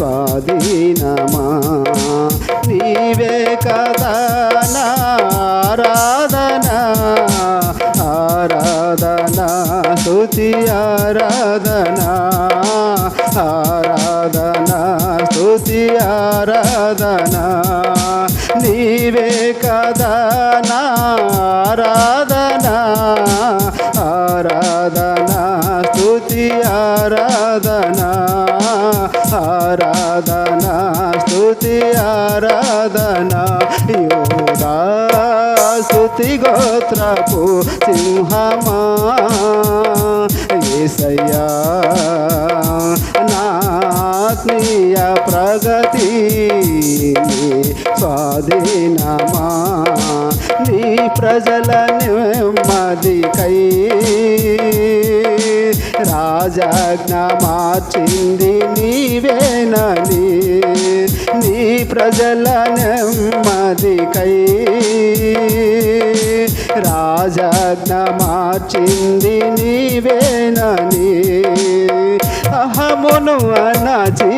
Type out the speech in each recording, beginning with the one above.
స్వాధీనమా నీవే కదా ఆరాధన ఆరాధన స్తుతి ఆరాధన. ఆరాధన స్తుతి ఆరాధన. నీవే కదా ఆరాధన ఆరాధన ఆరాధనా ఆరాధనా స్థుతి ఆరాధనా. యోగా స్థుతి గోత్రపు సింహమా ఏసయ్యా ఆత్మీయ ప్రగతి స్వాధీనమా. నీ ప్రజల నెమ్మదికై రాజాజ్ఞ మార్చింది నీవేనని నీ ప్రజల నెమ్మదికై రాజాజ్ఞ మార్చింది నీవేనని అహమును అనచి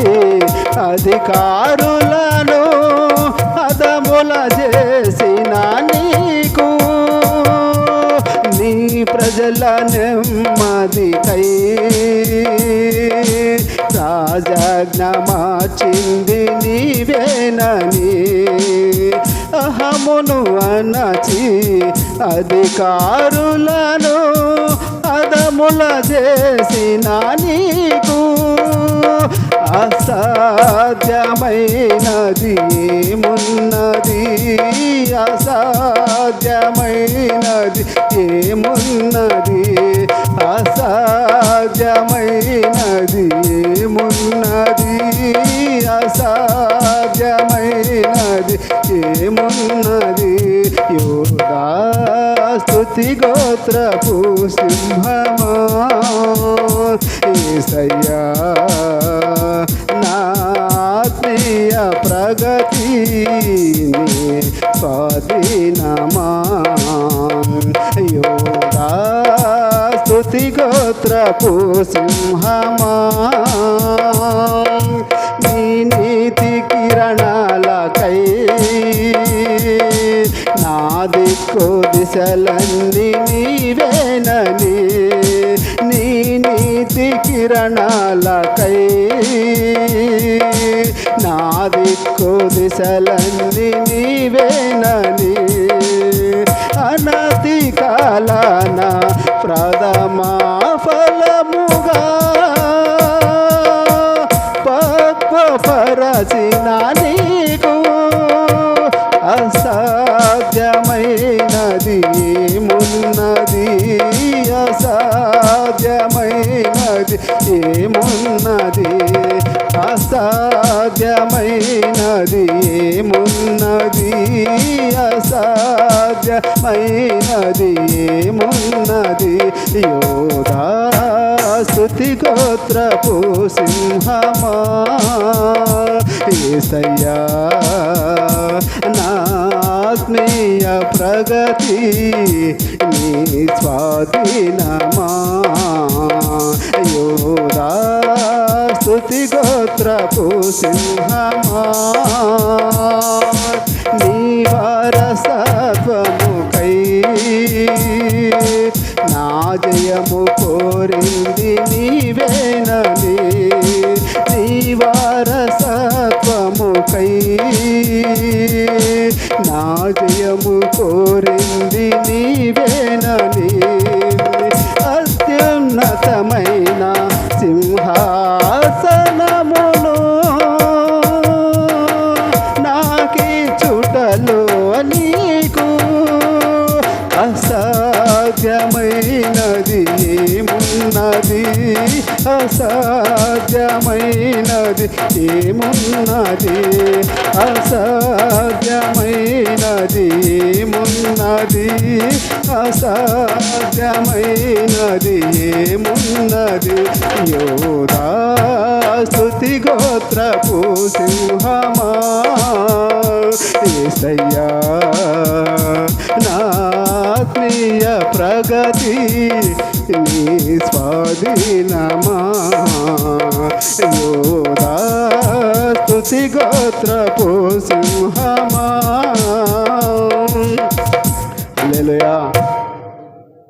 అధికారులను కై రాజాజ్ఞ మార్చింది నీవేనని అహమును అనచి అధికారులను అదముల చేసిన నీకు అసాధ్యమైనది ఏమున్నది? అసాధ్యమైనది ఏమున్నది? ఏమున్నది యోగా స్థుతి గోత్రపు సింహమా ఏసయ్యా నా ప్రగతి నీ స్వాధీనమా. యోగా స్థుతి గోత్రపు సింహమా నీ నీతి కిరణాలకై దిశలన్నీ నీవేనని నీ నీతి కిరణాలకై. నా దిక్కు దిశలన్నీ నీవేనని అనతి కాలనా ఏమున్నది? అసాధ్యమైనది ఏమున్నది? అసాధ్యమైనది ఏమున్నది? యోధా స్థుతి గోత్రపు సింహమా? ఏసయ్యా నా ప్రగతి నీ స్వాధీనమా? యోధా స్తుతి గోత్రపు సింహమా. నీ వారసత్వముకై నా జయము కోరింది నీవేనని నీ వారసత్వముకై నా జయము కోరింది నీవేనని ఏమున్నది అసాధ్యమైనది ఏమున్నది? అసాధ్యమైనది ఏమున్నది? అసాధ్యమైనది ఏమున్నది? యోధా స్థుతి గోత్రపు సింహమా? ఏసయ్యా నా ఆత్మీయ ప్రగతి నీ స్వాధీనమా యోధా మూసి గోత్రపు సింహా.